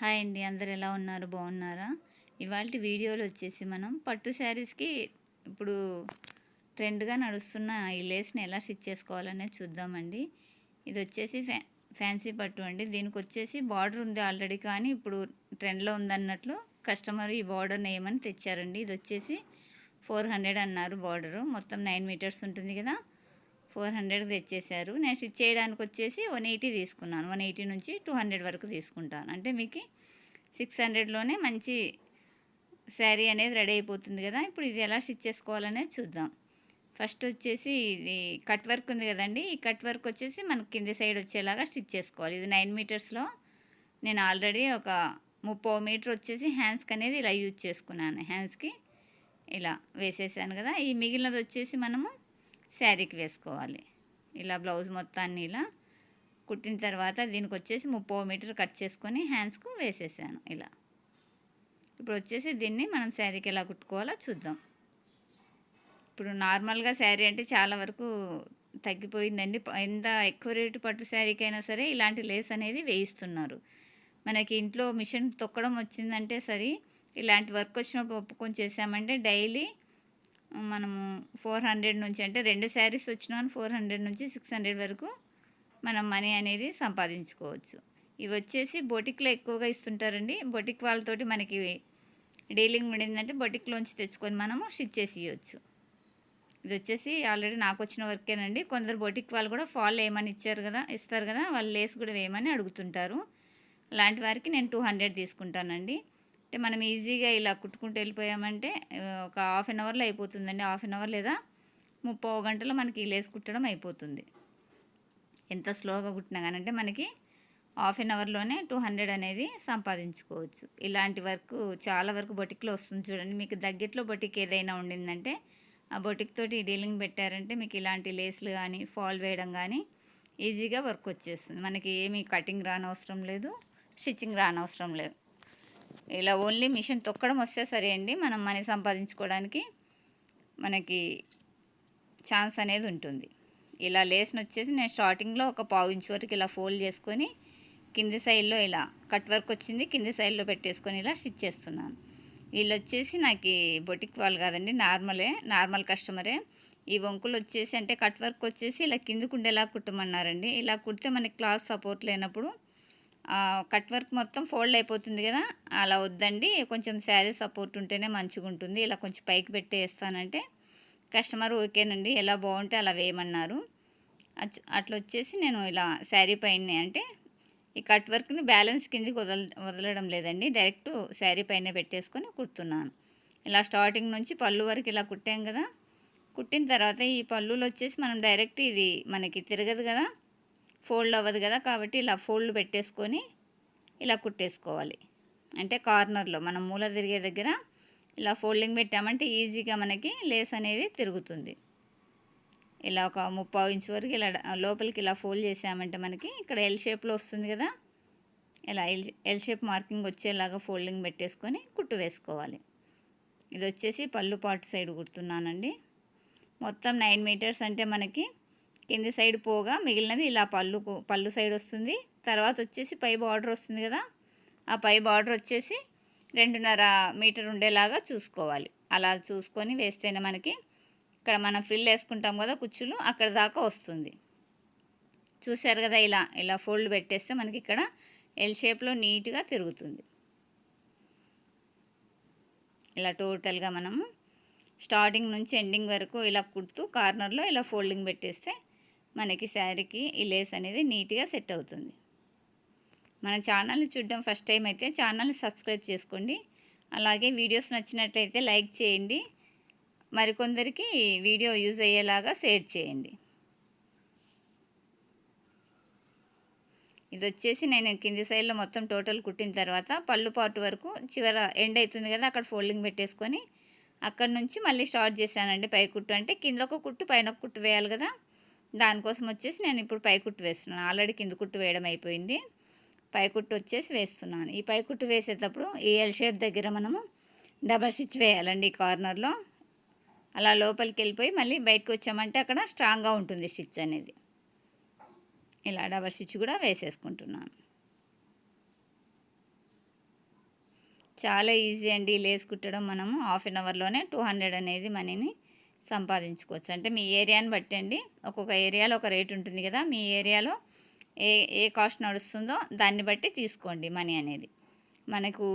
Hi అండి అందరు ఎలా ఉన్నారు? బాగున్నారా? ఇవాళ వీడియోలో వచ్చేసి మనం పట్టు శారీస్కి ఇప్పుడు ట్రెండ్గా నడుస్తున్న ఈ లేస్ని ఎలా స్టిచ్ చేసుకోవాలనేది చూద్దామండి. ఇది వచ్చేసి ఫ్యా ఫ్యాన్సీ పట్టు అండి. దీనికి వచ్చేసి బార్డర్ ఉంది ఆల్రెడీ కానీ ఇప్పుడు ట్రెండ్లో ఉందన్నట్లు కస్టమర్ ఈ బార్డర్ నేయమని తెచ్చారండి. ఇది వచ్చేసి ఫోర్ హండ్రెడ్ అన్నారు బార్డరు. మొత్తం నైన్ మీటర్స్ ఉంటుంది కదా. ఫోర్ హండ్రెడ్ తెచ్చేసారు నేను స్టిచ్ చేయడానికి వచ్చేసి వన్ ఎయిటీ తీసుకున్నాను. వన్ ఎయిటీ నుంచి టూ హండ్రెడ్ వరకు తీసుకుంటాను. అంటే మీకు సిక్స్ హండ్రెడ్లోనే మంచి శారీ అనేది రెడీ అయిపోతుంది కదా. ఇప్పుడు ఇది ఎలా స్టిచ్ చేసుకోవాలనేది చూద్దాం. ఫస్ట్ వచ్చేసి ఇది కట్ వర్క్ ఉంది కదండి. ఈ కట్ వర్క్ వచ్చేసి మనకి కింది సైడ్ వచ్చేలాగా స్టిచ్ చేసుకోవాలి. ఇది నైన్ మీటర్స్లో నేను ఆల్రెడీ ఒక ముప్పై మీటర్ వచ్చేసి హ్యాండ్స్కి అనేది ఇలా యూజ్ చేసుకున్నాను. హ్యాండ్స్కి ఇలా వేసేసాను కదా. ఈ మిగిలినది వచ్చేసి మనము శారీకి వేసుకోవాలి. ఇలా బ్లౌజ్ మొత్తాన్ని ఇలా కుట్టిన తర్వాత దీనికి వచ్చేసి ముప్పై మీటర్ కట్ చేసుకొని హ్యాండ్స్కు వేసేసాను ఇలా. ఇప్పుడు వచ్చేసి దీన్ని మనం శారీకి ఎలా కుట్టుకోవాలో చూద్దాం. ఇప్పుడు నార్మల్గా శారీ అంటే చాలా వరకు తగ్గిపోయిందండి. ఎంత ఎక్కువ రేటు పట్టు శారీకైనా సరే ఇలాంటి లేస్ అనేది వేయిస్తున్నారు. మనకి ఇంట్లో మిషన్ తొక్కడం వచ్చిందంటే సరే ఇలాంటి వర్క్ వచ్చినప్పుడు ఒప్పుకొని చేసామంటే డైలీ మనము ఫోర్ హండ్రెడ్ నుంచి అంటే రెండు శారీస్ వచ్చిన ఫోర్ హండ్రెడ్ నుంచి సిక్స్ హండ్రెడ్ వరకు మనం మనీ అనేది సంపాదించుకోవచ్చు. ఇవి వచ్చేసి బొటిక్లో ఎక్కువగా ఇస్తుంటారండి. బొటిక్ వాళ్ళతోటి మనకి డీలింగ్ ఉండిందంటే బొటిక్లోంచి తెచ్చుకొని మనము స్టిచ్ చేసి ఇవ్వచ్చు ఇది వచ్చేసి ఆల్రెడీ నాకు వచ్చిన వర్కేనండి. కొందరు బొటిక్ వాళ్ళు కూడా ఫాల్ వేయమని ఇచ్చారు కదా ఇస్తారు కదా వాళ్ళు లేస్ కూడా వేయమని అడుగుతుంటారు. అలాంటి వారికి నేను టూ హండ్రెడ్ తీసుకుంటానండి. అంటే మనం ఈజీగా ఇలా కుట్టుకుంటూ వెళ్ళిపోయామంటే ఒక హాఫ్ అన్ అవర్లో అయిపోతుందండి. హాఫ్ అన్ అవర్ లేదా ముప్పై గంటలో మనకి లేస్ కుట్టడం అయిపోతుంది. ఎంత స్లోగా కుట్టినా కానీ అంటే మనకి హాఫ్ అన్ అవర్లోనే టూ హండ్రెడ్ అనేది సంపాదించుకోవచ్చు. ఇలాంటి వర్క్ చాలా వరకు బొటిక్లో వస్తుంది చూడండి. మీకు దగ్గట్లో బొటిక్ ఏదైనా ఉండిందంటే ఆ బొటిక్ తోటి డీలింగ్ పెట్టారంటే మీకు ఇలాంటి లేస్లు కానీ ఫాల్ వేయడం కానీ ఈజీగా వర్క్ వచ్చేస్తుంది. మనకి ఏమీ కటింగ్ రానవసరం లేదు స్టిచ్చింగ్ రానవసరం లేదు. ఇలా ఓన్లీ మిషన్ తొక్కడం వస్తే సరే అండి మనం మనీ సంపాదించుకోవడానికి మనకి ఛాన్స్ అనేది ఉంటుంది. ఇలా లేస్ని వచ్చేసి నేను స్టార్టింగ్లో ఒక పావు ఇంచు వరకు ఇలా ఫోల్డ్ చేసుకొని కింది సైడ్లో ఇలా కట్ వర్క్ వచ్చింది కింది సైడ్లో పెట్టేసుకొని ఇలా స్టిచ్ చేస్తున్నాను. వీళ్ళు వచ్చేసి నాకు బొటిక్ వాళ్ళు కాదండి నార్మలే నార్మల్ కస్టమరే. ఈ వంకులు వచ్చేసి అంటే కట్ వర్క్ వచ్చేసి ఇలా కిందకు ఉండేలా కుట్టమన్నారండి. ఇలా కుడితే మనకి క్లాత్ సపోర్ట్ లేనప్పుడు కట్ వర్క్ మొత్తం ఫోల్డ్ అయిపోతుంది కదా అలా వద్దండి. కొంచెం శారీ సపోర్ట్ ఉంటేనే మంచిగా ఉంటుంది ఇలా కొంచెం పైకి పెట్టేస్తానంటే కస్టమర్ ఓకేనండి. ఎలా బాగుంటే అలా వేయమన్నారు. అట్లా వచ్చేసి నేను ఇలా శారీ పైన అంటే ఈ కట్ వర్క్ని బ్యాలెన్స్ కిందకి వదల వదలడం లేదండి. డైరెక్ట్ శారీ పైన పెట్టేసుకొని కుడుతున్నాను. ఇలా స్టార్టింగ్ నుంచి పళ్ళు వరకు ఇలా కుట్టాం కదా కుట్టిన తర్వాత ఈ పళ్ళులు వచ్చేసి మనం డైరెక్ట్ ఇది మనకి తిరగదు కదా ఫోల్డ్ అవ్వదు కదా కాబట్టి ఇలా ఫోల్డ్ పెట్టేసుకొని ఇలా కుట్టేసుకోవాలి. అంటే కార్నర్లో మనం మూల తిరిగే దగ్గర ఇలా ఫోల్డింగ్ పెట్టామంటే ఈజీగా మనకి లేస్ అనేది తిరుగుతుంది. ఇలా ఒక ముప్పై ఇంచు వరకు ఇలా లోపలికి ఇలా ఫోల్డ్ చేసామంటే మనకి ఇక్కడ ఎల్ షేప్లో వస్తుంది కదా. ఇలా ఎల్ ఎల్ షేప్ మార్కింగ్ వచ్చేలాగా ఫోల్డింగ్ పెట్టేసుకొని కుట్టు వేసుకోవాలి. ఇది వచ్చేసి పళ్ళు పాటు సైడ్ కుడుతున్నానండి. మొత్తం నైన్ మీటర్స్ అంటే మనకి కింది సైడ్ పోగా మిగిలినది ఇలా పళ్ళుకు పళ్ళు సైడ్ వస్తుంది. తర్వాత వచ్చేసి పై బార్డర్ వస్తుంది కదా ఆ పై బార్డర్ వచ్చేసి రెండున్నర మీటర్ ఉండేలాగా చూసుకోవాలి. అలా చూసుకొని వేస్తేనే మనకి ఇక్కడ మనం ఫ్రిల్ వేసుకుంటాం కదా కుచ్చులు అక్కడ దాకా వస్తుంది. చూశారు కదా ఇలా ఇలా ఫోల్డ్ పెట్టేస్తే మనకి ఇక్కడ ఎల్ షేప్లో నీట్గా తిరుగుతుంది. ఇలా టోటల్గా మనము స్టార్టింగ్ నుంచి ఎండింగ్ వరకు ఇలా కుడుతూ కార్నర్లో ఇలా ఫోల్డింగ్ పెట్టేస్తే మనకి శారీకి ఈ లేస్ అనేది నీట్గా సెట్ అవుతుంది. మన ఛానల్ని చూడడం ఫస్ట్ టైం అయితే ఛానల్ని సబ్స్క్రైబ్ చేసుకోండి. అలాగే వీడియోస్ నచ్చినట్లయితే లైక్ చేయండి. మరికొందరికి వీడియో యూజ్ అయ్యేలాగా షేర్ చేయండి. ఇది వచ్చేసి నేను కింది సైడ్లో మొత్తం టోటల్ కుట్టిన తర్వాత పళ్ళు పాటు వరకు చివర ఎండ్ అవుతుంది కదా అక్కడ ఫోల్డింగ్ పెట్టేసుకొని అక్కడ నుంచి మళ్ళీ స్టార్ట్ చేశానండి పై కుట్టు. అంటే కింద ఒక కుట్టు పైన ఒక కుట్టు వేయాలి కదా. దానికోసం వచ్చేసి నేను ఇప్పుడు పైకుట్టు వేస్తున్నాను. ఆల్రెడీ కింద కుట్టు వేయడం అయిపోయింది. పైకుట్టు వచ్చేసి వేస్తున్నాను. ఈ పైకుట్టు వేసేటప్పుడు ఈ ఎల్ షేప్ దగ్గర మనము డబల్ స్టిచ్ వేయాలండి ఈ కార్నర్లో అలా లోపలికి వెళ్ళిపోయి మళ్ళీ బయటకు వచ్చామంటే అక్కడ స్ట్రాంగ్గా ఉంటుంది స్టిచ్ అనేది. ఇలా డబల్ స్టిచ్ కూడా వేసేసుకుంటున్నాను. చాలా ఈజీ అండి లేసు లేస్ కుట్టడం మనము. హాఫ్ అన్ అవర్లోనే టూ హండ్రెడ్ అనేది మనీని సంపాదించుకోవచ్చు. అంటే మీ ఏరియాని బట్టి అండి ఒక్కొక్క ఏరియాలో ఒక రేట్ ఉంటుంది కదా మీ ఏరియాలో ఏ ఏ కాస్ట్ నడుస్తుందో దాన్ని బట్టి తీసుకోండి మనీ అనేది. మనకు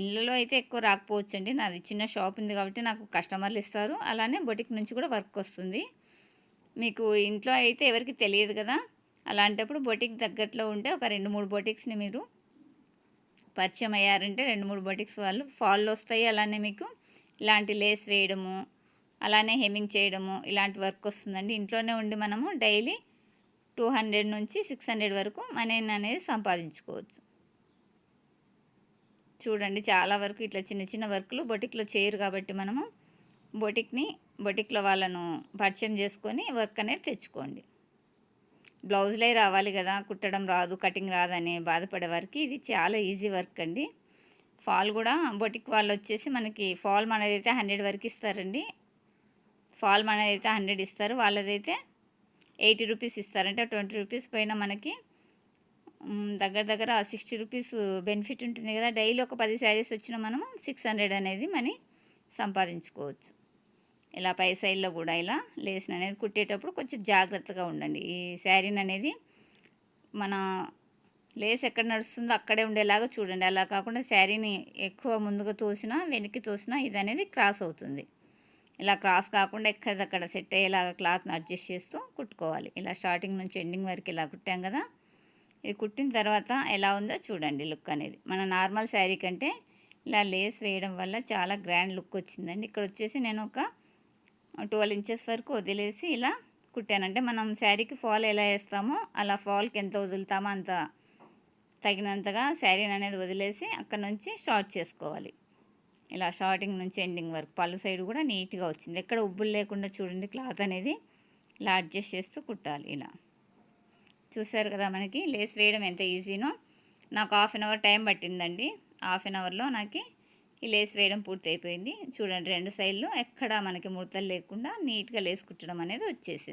ఇళ్ళలో అయితే ఎక్కువ రాకపోవచ్చు అండి నాది చిన్న షాప్ ఉంది కాబట్టి నాకు కస్టమర్లు ఇస్తారు. అలానే బొటిక్ నుంచి కూడా వర్క్ వస్తుంది. మీకు ఇంట్లో అయితే ఎవరికి తెలియదు కదా అలాంటప్పుడు బొటిక్ దగ్గరలో ఉంటే ఒక రెండు మూడు బొటిక్స్ని మీరు పరిచయం అయ్యారంటే రెండు మూడు బొటిక్స్ వాళ్ళు ఫాల్లో వస్తాయి. అలానే మీకు ఇలాంటి లేస్ వేయడము అలానే హెమ్మింగ్ చేయడము ఇలాంటి వర్క్ వస్తుందండి. ఇంట్లోనే ఉండి మనము డైలీ టూ హండ్రెడ్ నుంచి సిక్స్ హండ్రెడ్ వరకు మనీ అనేది సంపాదించుకోవచ్చు. చూడండి చాలా వరకు ఇట్లా చిన్న చిన్న వర్క్లు బొటిక్లో చేయరు కాబట్టి మనము బొటిక్ని బొటిక్లో వాళ్ళను పరిచయం చేసుకొని వర్క్ అనేది తెచ్చుకోండి. బ్లౌజ్లే రావాలి కదా కుట్టడం రాదు కటింగ్ రాదని బాధపడే వారికి ఇది చాలా ఈజీ వర్క్ అండి. ఫాల్ కూడా బొటిక్ వాళ్ళు వచ్చేసి మనకి ఫాల్ మనదైతే హండ్రెడ్ వరకు ఇస్తారండి. ఫాల్ మనదైతే హండ్రెడ్ ఇస్తారు వాళ్ళదైతే ఎయిటీ రూపీస్ ఇస్తారంటే ట్వంటీ రూపీస్ పైన మనకి దగ్గర దగ్గర సిక్స్టీ రూపీస్ బెనిఫిట్ ఉంటుంది కదా. డైలీ ఒక పది శారీస్ వచ్చిన మనం సిక్స్ హండ్రెడ్ అనేది మనీ సంపాదించుకోవచ్చు. ఇలా పై సైడ్లో కూడా ఇలా లేసిన అనేది కుట్టేటప్పుడు కొంచెం జాగ్రత్తగా ఉండండి. ఈ శారీని అనేది మన లేస్ ఎక్కడ నడుస్తుందో అక్కడే ఉండేలాగా చూడండి. అలా కాకుండా శారీని ఎక్కువ ముందుగా తోసినా వెనక్కి తోసినా ఇది అనేది క్రాస్ అవుతుంది. ఇలా క్రాస్ కాకుండా ఎక్కడిదక్కడ సెట్ అయ్యేలాగా క్లాత్ని అడ్జస్ట్ చేస్తూ కుట్టుకోవాలి. ఇలా స్టార్టింగ్ నుంచి ఎండింగ్ వరకు ఇలా కుట్టాం కదా ఇది కుట్టిన తర్వాత ఎలా ఉందో చూడండి లుక్ అనేది. మన నార్మల్ శారీ కంటే ఇలా లేస్ వేయడం వల్ల చాలా గ్రాండ్ లుక్ వచ్చిందండి. ఇక్కడ వచ్చేసి నేను ఒక ట్వెల్వ్ ఇంచెస్ వరకు వదిలేసి ఇలా కుట్టానంటే మనం శారీకి ఫాల్ ఎలా వేస్తామో అలా ఫాల్కి ఎంత వదులుతామో అంత తగినంతగా శారీని అనేది వదిలేసి అక్కడ నుంచి స్టార్ట్ చేసుకోవాలి. ఇలా స్టార్టింగ్ నుంచి ఎండింగ్ వరకు పళ్ళు సైడ్ కూడా నీట్గా వచ్చింది. ఎక్కడ ఉబ్బులు లేకుండా చూడండి క్లాత్ అనేది ఇలా అడ్జస్ట్ చేస్తూ కుట్టాలి ఇలా. చూసారు కదా మనకి లేస్ వేయడం ఎంత ఈజీనో. నాకు హాఫ్ అన్ అవర్ టైం పట్టిందండి. హాఫ్ అన్ అవర్లో నాకు ఈ లేస్ వేయడం పూర్తయిపోయింది చూడండి రెండు సైడ్లు ఎక్కడ మనకి ముడతలు లేకుండా నీట్గా లేస్ కుట్టడం అనేది వచ్చేసింది.